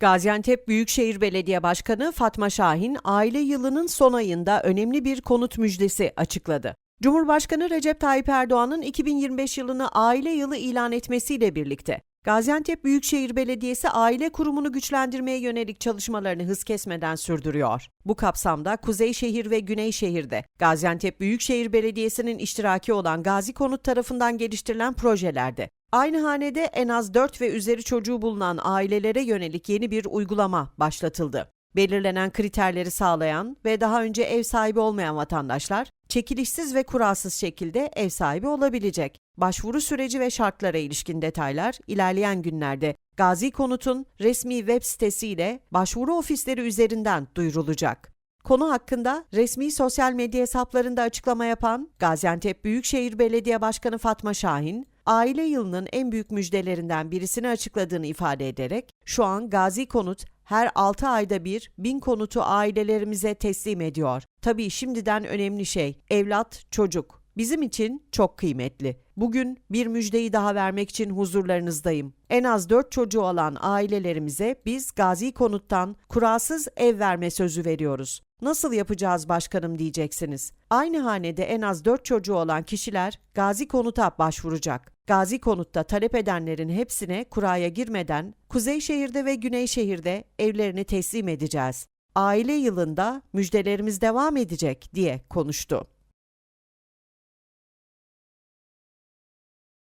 Gaziantep Büyükşehir Belediye Başkanı Fatma Şahin, aile yılının son ayında önemli bir konut müjdesi açıkladı. Cumhurbaşkanı Recep Tayyip Erdoğan'ın 2025 yılını aile yılı ilan etmesiyle birlikte Gaziantep Büyükşehir Belediyesi aile kurumunu güçlendirmeye yönelik çalışmalarını hız kesmeden sürdürüyor. Bu kapsamda Kuzeyşehir ve Güneyşehir'de Gaziantep Büyükşehir Belediyesi'nin iştiraki olan Gazi Konut tarafından geliştirilen projelerde Aynı hanede en az 4 ve üzeri çocuğu bulunan ailelere yönelik yeni bir uygulama başlatıldı. Belirlenen kriterleri sağlayan ve daha önce ev sahibi olmayan vatandaşlar çekilişsiz ve kuralsız şekilde ev sahibi olabilecek. Başvuru süreci ve şartlara ilişkin detaylar ilerleyen günlerde Gazi Konut'un resmi web sitesiyle başvuru ofisleri üzerinden duyurulacak. Konu hakkında resmi sosyal medya hesaplarında açıklama yapan Gaziantep Büyükşehir Belediye Başkanı Fatma Şahin, aile yılının en büyük müjdelerinden birisini açıkladığını ifade ederek, şu an Gazi Konut her 6 ayda bir bin konutu ailelerimize teslim ediyor. Tabii şimdiden önemli şey evlat, çocuk. Bizim için çok kıymetli. Bugün bir müjdeyi daha vermek için huzurlarınızdayım. En az 4 çocuğu olan ailelerimize biz Gazi Konut'tan kurasız ev verme sözü veriyoruz. Nasıl yapacağız başkanım diyeceksiniz. Aynı hanede en az 4 çocuğu olan kişiler Gazi Konut'a başvuracak. Gazi Konut'ta talep edenlerin hepsine kuraya girmeden Kuzeyşehir'de ve Güneyşehir'de evlerini teslim edeceğiz. Aile yılında müjdelerimiz devam edecek diye konuştu.